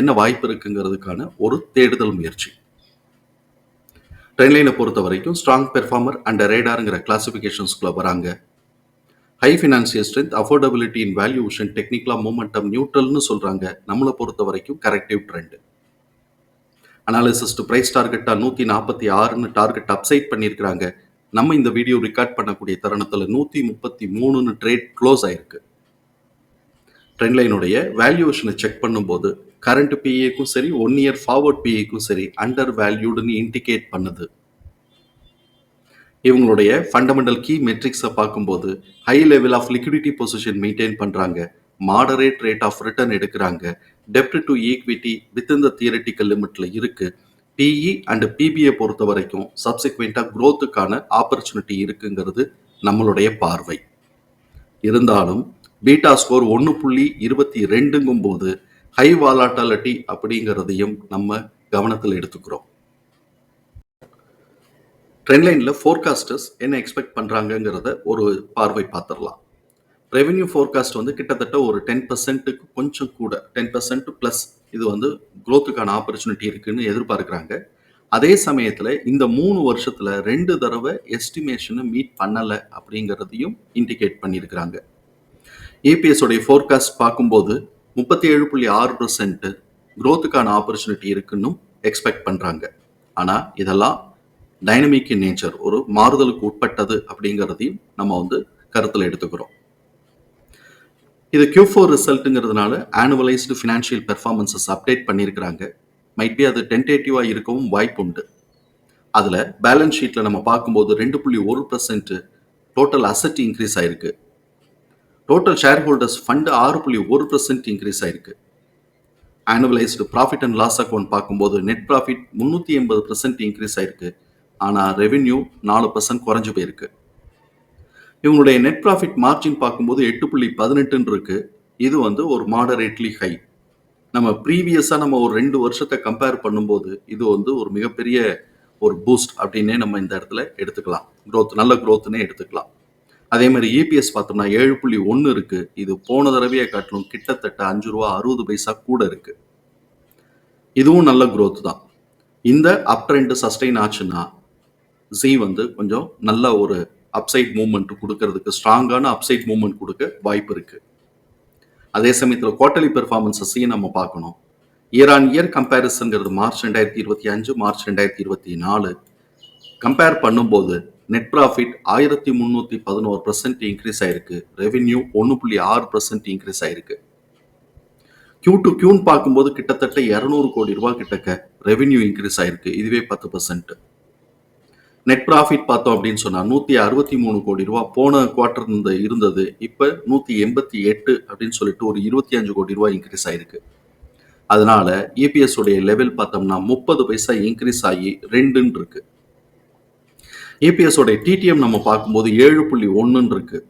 என்ன வாய்ப்பு இருக்குங்கிறதுக்கான ஒரு தேடுதல் முயற்சி. ட்ரெயின்லைனை பொறுத்த வரைக்கும் ஸ்ட்ராங் பெர்ஃபார்மர் அண்ட் ரேடாருங்கிற கிளாசிஃபிகேஷன்ஸ்குள்ளே வராங்க. High financial strength affordability in valuation டெக்னிக்கலாக மூமெண்டம் நியூட்ரல்னு சொல்கிறாங்க நம்மளை பொறுத்த வரைக்கும் corrective trend analysis to price டார்கெட்டாக நூற்றி நாற்பத்தி ஆறுன்னு டார்கெட் அப்சைட் பண்ணியிருக்கிறாங்க. நம்ம இந்த வீடியோ ரெக்கார்ட் பண்ணக்கூடிய தருணத்தில் நூற்றி முப்பத்தி மூணுன்னு ட்ரேட் க்ளோஸ் ஆயிருக்கு. ட்ரெண்ட் லைனுடைய வேல்யூவேஷனை செக் பண்ணும்போது கரண்ட் பிஏக்கும் சரி ஒன் இயர் ஃபார்வர்ட் பிஏக்கும் சரி அண்டர் வேல்யூடுன்னு இண்டிகேட் பண்ணுது. இவங்களுடைய ஃபண்டமெண்டல் கீ மெட்ரிக்ஸை பார்க்கும்போது high level of liquidity position maintain பண்ணுறாங்க மாடரேட் ரேட் ஆஃப் ரிட்டர்ன் எடுக்கிறாங்க. டெப்ட் to equity within the theoretical லிமிட்ல இருக்கு. பிஇ அண்ட் பிபிஐ பொறுத்த வரைக்கும் சப்சிக்வெண்ட்டாக க்ரோத்துக்கான ஆப்பர்ச்சுனிட்டி இருக்குங்கிறது நம்மளுடைய பார்வை. இருந்தாலும் பீட்டா ஸ்கோர் ஒன்று புள்ளி இருபத்தி ரெண்டுங்கும் போது ஹை வாலாட்டாலிட்டி அப்படிங்கிறதையும் நம்ம கவனத்தில் எடுத்துக்கிறோம். ட்ரெண்ட்லைனில் ஃபோர்காஸ்டர்ஸ் என்ன எக்ஸ்பெக்ட் பண்ணுறாங்கங்கிறத ஒரு பார்வை பார்த்துடலாம். ரெவென்யூ ஃபோர்காஸ்ட் வந்து கிட்டத்தட்ட ஒரு டென் பர்சன்ட்டுக்கு கொஞ்சம் கூட டென் பர்சன்ட் ப்ளஸ் இது வந்து க்ரோத்துக்கான ஆப்பர்ச்சுனிட்டி இருக்குன்னு எதிர்பார்க்குறாங்க. அதே சமயத்தில் இந்த மூணு வருஷத்தில் ரெண்டு தடவை எஸ்டிமேஷனை மீட் பண்ணலை அப்படிங்கிறதையும் இண்டிகேட் பண்ணியிருக்கிறாங்க. ஏபிஎஸ் உடைய ஃபோர்காஸ்ட் பார்க்கும்போது முப்பத்தி ஏழு புள்ளி ஆறு பர்சன்ட் க்ரோத்துக்கான ஆப்பர்ச்சுனிட்டி இருக்குன்னு எக்ஸ்பெக்ட் பண்ணுறாங்க ஆனால் இதெல்லாம் டைனமிக் இன் நேச்சர் ஒரு மாறுதலுக்கு உட்பட்டது அப்படிங்கிறதையும் நம்ம வந்து கருத்தில் எடுத்துக்கிறோம். இது கியூ ஃபோர் ரிசல்ட்டுங்கிறதுனால ஆனுவலைஸ்டு ஃபினான்ஷியல் பெர்ஃபார்மன்சஸ் அப்டேட் பண்ணியிருக்கிறாங்க. மைட் பி அது டென்டேட்டிவாக இருக்கவும் வாய்ப்பு உண்டு அதில் பேலன்ஸ் ஷீட்டில் நம்ம பார்க்கும்போது ரெண்டு புள்ளி ஒரு பர்சன்ட் டோட்டல் அசட் இன்க்ரீஸ் ஆயிருக்கு. டோட்டல் ஷேர் ஹோல்டர்ஸ் ஃபண்டு ஆறு புள்ளி ஒரு பர்சன்ட் இன்க்ரீஸ் ஆயிருக்கு. Annualised profit and loss account பார்க்கும்போது நெட் ப்ராஃபிட் முந்நூற்றி எண்பது பர்சன்ட் இன்க்ரீஸ் ஆயிருக்கு. ஆனால் ரெவென்யூ நாலு பர்சன்ட் குறைஞ்சு போயிருக்கு. இவங்களுடைய நெட் ப்ராஃபிட் மார்ஜின் பார்க்கும்போது எட்டு புள்ளி பதினெட்டுன்னு இருக்கு இது வந்து ஒரு மாடரேட்லி ஹை நம்ம ப்ரீவியஸாக நம்ம ஒரு ரெண்டு வருஷத்தை கம்பேர் பண்ணும்போது இது வந்து ஒரு மிகப்பெரிய ஒரு பூஸ்ட் அப்படின்னே நம்ம இந்த இடத்துல எடுத்துக்கலாம். க்ரோத் நல்ல க்ரோத்துன்னே எடுத்துக்கலாம். அதே மாதிரி இபிஎஸ் பார்த்தோம்னா ஏழு புள்ளி ஒன்று இருக்கு. இது போன தடவையை காட்டிலும் கிட்டத்தட்ட அஞ்சு ரூபா அறுபது பைசா கூட இருக்கு. இதுவும் நல்ல குரோத் தான். இந்த அப் ட்ரெண்ட் சஸ்டெயின் ஆச்சுன்னா ஜி வந்து கொஞ்சம் நல்ல ஒரு அப்சைட் மூவ்மெண்ட் கொடுக்கறதுக்கு ஸ்ட்ராங்கான அப்சைட் மூவ்மெண்ட் கொடுக்க வாய்ப்பு இருக்கு. அதே சமயத்தில் குவார்டர்லி பெர்ஃபார்மன்ஸஸையும் நம்ம பார்க்கணும். இயர் ஆன் இயர் கம்பேரிசன்கிறது மார்ச் ரெண்டாயிரத்தி இருபத்தி அஞ்சு மார்ச் ரெண்டாயிரத்தி இருபத்தி நாலு. கம்பேர் பண்ணும்போது நெட் ப்ராஃபிட் ஆயிரத்தி முந்நூற்றி பதினோரு பர்சன்ட் இன்க்ரீஸ் ஆயிருக்கு. ரெவென்யூ ஒன்று புள்ளி ஆறு பர்சன்ட் இன்க்ரீஸ் ஆயிருக்கு. கியூ டு கியூன்னு பார்க்கும்போது கிட்டத்தட்ட இரநூறு கோடி ரூபாய் கிட்டக்க ரெவென்யூ இன்க்ரீஸ் ஆயிருக்கு. இதுவே பத்து பர்சன்ட் நெட் ப்ராஃபிட் பார்த்தோம் அப்படின்னு சொன்னால் நூற்றி அறுபத்தி மூணு கோடி ரூபா போன குவார்டர் இருந்த இருந்தது. இப்போ நூற்றி எண்பத்தி எட்டு அப்படின்னு சொல்லிட்டு ஒரு இருபத்தி அஞ்சு கோடி ரூபா இன்க்ரீஸ் ஆயிருக்கு. அதனால இபிஎஸ் உடைய லெவல் பார்த்தோம்னா முப்பது பைசா இன்க்ரீஸ் ஆகி ரெண்டுன்னு இருக்குது இபிஎஸ் டிடிஎம் நம்ம பார்க்கும்போது ஏழு புள்ளி ஒன்றுன்னு இருக்குது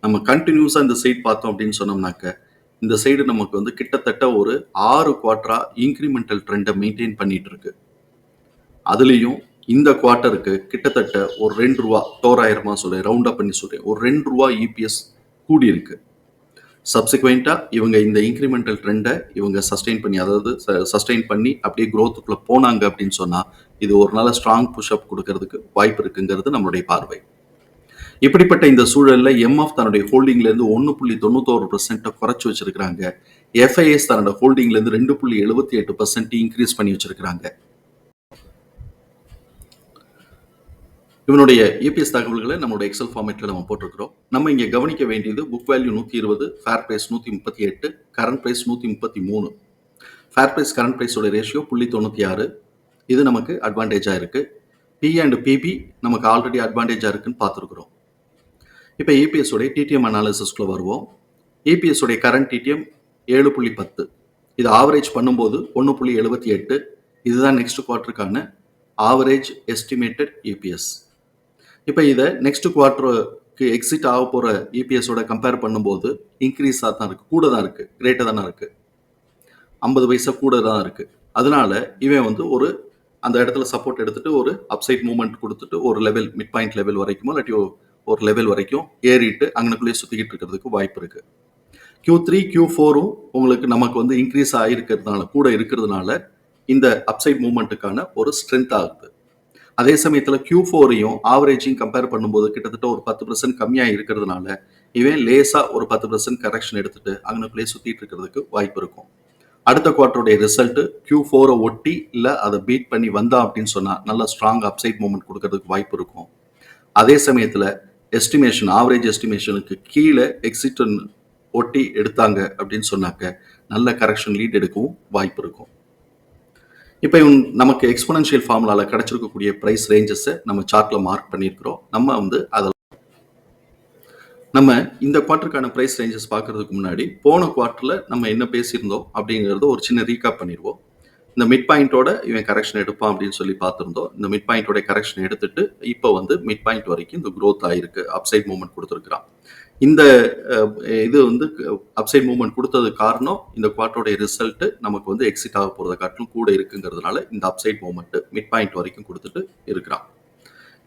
நம்ம கண்டினியூஸாக இந்த சைட் பார்த்தோம் அப்படின்னு சொன்னோம்னாக்க இந்த சைடு நமக்கு வந்து கிட்டத்தட்ட ஒரு ஆறு குவார்டரா இன்க்ரிமெண்டல் ட்ரெண்டை மெயின்டைன் பண்ணிட்டு இருக்கு. அதுலேயும் இந்த குவார்ட்டருக்கு கிட்டத்தட்ட ஒரு ரெண்டு ரூபா தோராயிரமா சொல்றேன் ரவுண்ட் அப் பண்ணி சொல்றேன். ஒரு ரெண்டு ரூபா இபிஎஸ் கூடி இருக்கு. சப்சிக்வெண்ட்டாக இவங்க இந்த இன்க்ரிமெண்டல் ட்ரெண்டை இவங்க சஸ்டெயின் பண்ணி அதாவது சஸ்டெயின் பண்ணி அப்படியே க்ரோத்துக்குள்ளே போனாங்க அப்படின்னு சொன்னால் இது ஒரு நல்ல ஸ்ட்ராங் புஷ்அப் கொடுக்கறதுக்கு வாய்ப்பு இருக்குங்கிறது நம்மளுடைய பார்வை. இப்படிப்பட்ட இந்த சூழலில் எம்எஃப் தன்னுடைய ஹோல்டிங்லேருந்து ஒன்று புள்ளி தொண்ணூத்தோரு பர்சன்ட்டை குறைச்சி வச்சிருக்கிறாங்க. எஃப்ஐஎஸ் தன்னோட ஹோல்டிங்லேருந்து ரெண்டு புள்ளி எழுபத்தி எட்டு பர்சன்ட் இன்க்ரீஸ் பண்ணி வச்சிருக்கிறாங்க. இவனுடைய இபிஎஸ் தகவல்களை நம்மளுடைய எக்ஸல் ஃபார்மேட்டில் நம்ம போட்டிருக்கிறோம். நம்ம இங்கே கவனிக்க வேண்டியது புக் வேல்யூ நூற்றி இருபது ஃபேர் ப்ரைஸ் நூற்றி முப்பத்தி எட்டு கரண்ட் ப்ரைஸ் நூற்றி முப்பத்தி மூணு. ஃபேர் ப்ரைஸ் கரண்ட் ப்ரைஸோட ரேஷியோ புள்ளி தொண்ணூற்றி ஆறு இது நமக்கு அட்வான்டேஜாக இருக்குது பி அண்ட் பிபி நமக்கு ஆல்ரெடி அட்வான்டேஜாக இருக்குன்னு பார்த்துருக்குறோம். இப்போ இபிஎஸ் உடைய டிடிஎம் அனாலிசிஸ்க்குள்ள வருவோம். இபிஎஸ் உடைய கரண்ட் டிடிஎம் ஏழு புள்ளி பத்து. இது ஆவரேஜ் பண்ணும்போது ஒன்று புள்ளி எழுபத்தி எட்டு. இதுதான் நெக்ஸ்ட் குவார்ட்டருக்கான ஆவரேஜ் எஸ்டிமேட்டட் இபிஎஸ் இப்போ இதை நெக்ஸ்ட் குவார்ட்டருக்கு எக்ஸிட் ஆக போகிற இபிஎஸோட கம்பேர் பண்ணும்போது இன்க்ரீஸாக தான் இருக்குது கூட தான் இருக்குது கிரேட்டாக தானே இருக்குது ஐம்பது பைசா கூட தான் இருக்குது அதனால இவன் வந்து ஒரு அந்த இடத்துல சப்போர்ட் எடுத்துட்டு ஒரு அப்சைட் மூவ்மெண்ட் கொடுத்துட்டு ஒரு லெவல் மிட் பாயிண்ட் லெவல் வரைக்குமோ இல்லாட்டி ஒரு- லெவல் வரைக்கும் ஏறிட்டு அங்கனக்குள்ளேயே சுற்றிக்கிட்டு இருக்கிறதுக்கு வாய்ப்பு இருக்கு. கியூ த்ரீ கியூ ஃபோரும் உங்களுக்கு நமக்கு வந்து இன்க்ரீஸ் ஆகிருக்கிறதுனால கூட இருக்கிறதுனால இந்த அப்சைட் மூவ்மெண்ட்டுக்கான ஒரு ஸ்ட்ரென்த் ஆகுது. அதே சமயத்தில் கியூ ஃபோரையும் ஆவரேஜையும் கம்பேர் பண்ணும்போது கிட்டத்தட்ட ஒரு பத்து பர்சன்ட் கம்மியாக இருக்கிறதுனால இவன் லேசாக ஒரு பத்து பர்சன்ட் கரெக்ஷன் எடுத்துட்டு அங்கனக்குள்ளேயே சுற்றிட்டு இருக்கிறதுக்கு வாய்ப்பு இருக்கும். அடுத்த குவார்ட்டருடைய ரிசல்ட் கியூ ஃபோரை ஒட்டி இல்லை அதை பீட் பண்ணி வந்தா அப்படின்னு சொன்னால் நல்ல ஸ்ட்ராங் அப்சைட் மூமெண்ட் கொடுக்கறதுக்கு வாய்ப்பு இருக்கும். அதே சமயத்தில் எஸ்டிமேஷன் ஆவரேஜ் எஸ்டிமேஷனுக்கு கீழே எக்ஸிட் ஒட்டி எடுத்தாங்க அப்படின்னு சொன்னாக்க நல்ல கரெக்ஷன் லீட் எடுக்கவும் வாய்ப்பு இருக்கும். இப்போ நமக்கு எக்ஸ்போனன்ஷியல் ஃபார்முலாவில் கிடச்சிருக்கக்கூடிய ப்ரைஸ் ரேஞ்சஸை நம்ம சார்ட்டில் மார்க் பண்ணியிருக்கிறோம். நம்ம வந்து அதில் நம்ம இந்த குவார்ட்டருக்கான ப்ரைஸ் ரேஞ்சஸ் பார்க்கறதுக்கு முன்னாடி போன குவார்ட்டரில் நம்ம என்ன பேசியிருந்தோம் அப்படிங்கிறத ஒரு சின்ன ரீகாப் பண்ணிடுவோம். இந்த மிட் பாயிண்டோட இவன் கரெக்ஷன் எடுப்பான் அப்படின்னு சொல்லி பார்த்துருந்தோம். இந்த மிட் பாயிண்டோட கரெக்ஷன் எடுத்துட்டு இப்போ வந்து மிட் பாயிண்ட் வரைக்கும் இந்த க்ரோத் ஆகிருக்கு அப்சைட் மூவ்மெண்ட் கொடுத்துருக்குறான். இந்த இது வந்து அப்சைட் மூவ்மெண்ட் கொடுத்தது காரணம் இந்த குவார்ட்டோடைய ரிசல்ட்டு நமக்கு வந்து எக்ஸிட் ஆக போகிறத காட்டிலும் கூட இருக்குங்கிறதுனால இந்த அப்சைட் மூவ்மெண்ட் மிட் பாயிண்ட் வரைக்கும் கொடுத்துட்டு இருக்கிறான்.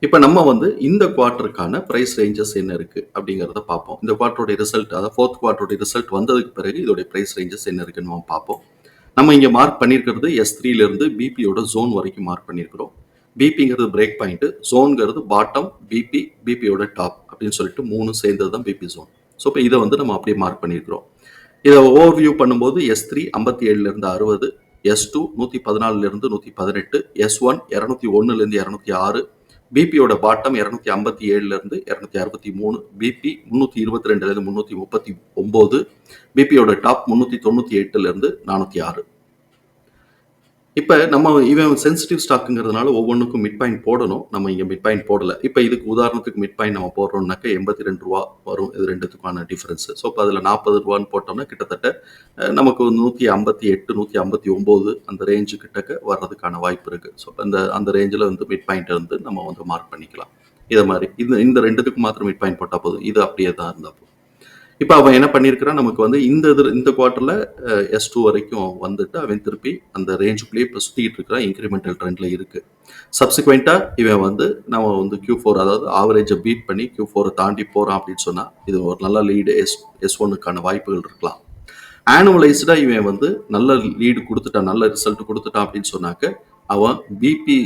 இப்போ நம்ம வந்து இந்த குவார்ட்டருக்கான ப்ரைஸ் ரேஞ்சஸ் என்ன இருக்கு அப்படிங்கிறத பார்ப்போம். இந்த குவார்ட்டரோட ரிசல்ட் அதாவது ஃபோர்த் குவார்ட்டரோட ரிசல்ட் வந்ததுக்கு பிறகு இதோடைய ப்ரைஸ் ரேஞ்சஸ் என்ன இருக்குன்னு நம்ம பார்ப்போம். நம்ம இங்கே மார்க் பண்ணியிருக்கிறது எஸ் த்ரீலேருந்து பிபியோட ஜோன் வரைக்கும் மார்க் பண்ணியிருக்கிறோம் பிபிங்கிறது பிரேக் பாயிண்ட்டு ஜோன்கிறது பாட்டம் பிபி பிபியோட டாப் அப்படின்னு சொல்லிட்டு மூணு சேர்ந்தது தான் பிபி ஜோன் ஸோ இப்போ இதை வந்து நம்ம அப்படியே மார்க் பண்ணியிருக்கிறோம் இதை ஓவர் வியூ பண்ணும்போது எஸ் த்ரீ ஐம்பத்தி ஏழுலேருந்து அறுபது எஸ் டூ நூற்றி பதினாலுலேருந்து நூற்றி பதினெட்டு எஸ் ஒன் இரநூத்தி ஒன்றுலேருந்து இரநூத்தி ஆறு பிபியோட பாட்டம் இரநூத்தி ஐம்பத்தி ஏழுலேருந்து இரநூத்தி அறுபத்தி மூணு பிபி முந்நூற்றி இருபத்தி ரெண்டுலேருந்து முந்நூற்றி முப்பத்தி ஒம்பது பிபியோட டாப் முந்நூற்றி தொண்ணூற்றி எட்டுலேருந்து நானூற்றி ஆறு. இப்போ நம்ம இவன் சென்சிட்டிவ் ஸ்டாக்குங்கிறதுனால ஒவ்வொன்றுக்கும் மிட் பாயிண்ட் போடணும். நம்ம இங்கே மிட் பாயிண்ட் போடலை. இப்போ இதுக்கு உதாரணத்துக்கு மிட் பாயிண்ட் நம்ம போடுறோம்னாக்க எண்பத்தி ரெண்டு ரூபா வரும். இது ரெண்டுத்துக்கான டிஃபரன்ஸ் ஸோ இப்போ அதில் நாற்பது ரூபான்னு போட்டோம்னா கிட்டத்தட்ட நமக்கு நூற்றி ஐம்பத்தி எட்டு நூற்றி ஐம்பத்தி ஒம்பது அந்த ரேஞ்சு கிட்டக்க வர்றதுக்கான வாய்ப்பு இருக்குது ஸோ அந்த அந்த ரேஞ்சில் வந்து மிட் பாயிண்ட் வந்து நம்ம வந்து மார்க் பண்ணிக்கலாம். இதை மாதிரி இந்த இந்த ரெண்டுத்துக்கு மாத்திரம் மிட் பாயிண்ட் போட்டால் போதும். இது அப்படியே தான் இருந்தால் போதும். இப்போ அவன் என்ன பண்ணியிருக்கிறான் நமக்கு வந்து இந்த இது இந்த குவார்ட்டரில் எஸ் டூ வரைக்கும் வந்துட்டு அவன் திருப்பி அந்த ரேஞ்சுக்குள்ளேயே இப்போ சுற்றிட்டு இருக்கிறான். இன்க்ரிமெண்டல் ட்ரெண்டில் இருக்குது சப்சிக்வெண்ட்டாக இவன் வந்து நம்ம வந்து கியூ ஃபோர் அதாவது ஆவரேஜை பீட் பண்ணி கியூ ஃபோரை தாண்டி போகிறான் அப்படின்னு சொன்னால் இது ஒரு நல்ல லீடு எஸ் எஸ் ஒன்னுக்கான வாய்ப்புகள் இருக்கலாம். ஆனுவலைஸ்டாக இவன் வந்து நல்ல லீடு கொடுத்துட்டான் நல்ல ரிசல்ட் கொடுத்துட்டான் அப்படின்னு சொன்னாக்க அவன் பிபி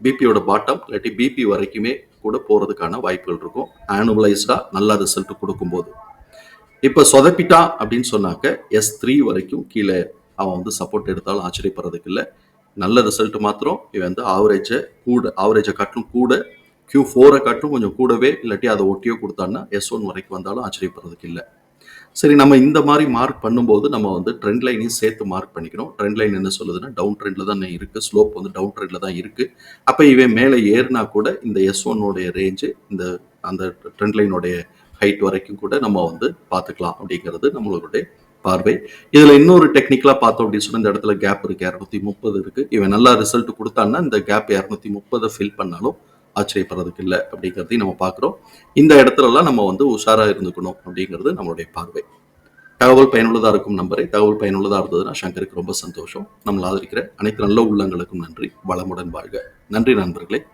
பிபியோட பாட்டம் இல்லாட்டி பிபி வரைக்குமே கூட போகிறதுக்கான வாய்ப்புகள் இருக்கும். ஆனுவலைஸ்டாக நல்ல ரிசல்ட் கொடுக்கும்போது. இப்போ சொதப்பிட்டா அப்படின்னு சொன்னாக்க எஸ் த்ரீ வரைக்கும் கீழே அவன் வந்து சப்போர்ட் எடுத்தாலும் ஆச்சரியப்படுறதுக்கு இல்லை. நல்ல ரிசல்ட் மாத்திரம் இவன் வந்து ஆவரேஜை கூட ஆவரேஜை காட்டும் கூட கியூ ஃபோரை காட்டும் கொஞ்சம் கூடவே இல்லாட்டி அதை ஒட்டியோ கொடுத்தான்னா எஸ் ஒன் வரைக்கும் வந்தாலும் ஆச்சரியப்படுறதுக்கு இல்லை. சரி நம்ம இந்த மாதிரி மார்க் பண்ணும்போது நம்ம வந்து ட்ரெண்ட் லைனையும் சேர்த்து மார்க் பண்ணிக்கணும். ட்ரெண்ட் லைன் என்ன சொல்லுதுன்னா டவுன் ட்ரெண்டில் தான் இருக்குது ஸ்லோப் வந்து டவுன் ட்ரெண்டில் தான் இருக்குது அப்போ இவன் மேலே ஏறினா கூட இந்த எஸ் ஒன்னோடைய ரேஞ்சு இந்த அந்த ட்ரெண்ட் லைனுடைய ஹைட் வரைக்கும் கூட நம்ம வந்து பார்த்துக்கலாம் அப்படிங்கிறது நம்மளுடைய பார்வை. இதுல இன்னொரு டெக்னிக்கலா பார்த்தோம் அப்படின்னு சொன்னா இந்த இடத்துல கேப் இருக்கு இரநூத்தி முப்பது இருக்கு. இவன் நல்லா ரிசல்ட் கொடுத்தான்னா இந்த கேப் இரநூத்தி முப்பதை ஃபில் பண்ணாலும் ஆச்சரியப்படுறதுக்கு இல்லை அப்படிங்கிறதையும் நம்ம பார்க்குறோம். இந்த இடத்துலலாம் நம்ம வந்து உஷாராக இருந்துக்கணும் அப்படிங்கிறது நம்மளுடைய பார்வை. தகவல் பயனுள்ளதாக இருக்கும் நம்பரை. தகவல் பயனுள்ளதாக இருந்ததுன்னா சங்கருக்கு ரொம்ப சந்தோஷம். நம்மளை ஆதரிக்கிற அனைத்து நல்ல உள்ளங்களுக்கும் நன்றி. வளமுடன் வாழ்க. நன்றி நண்பர்களே.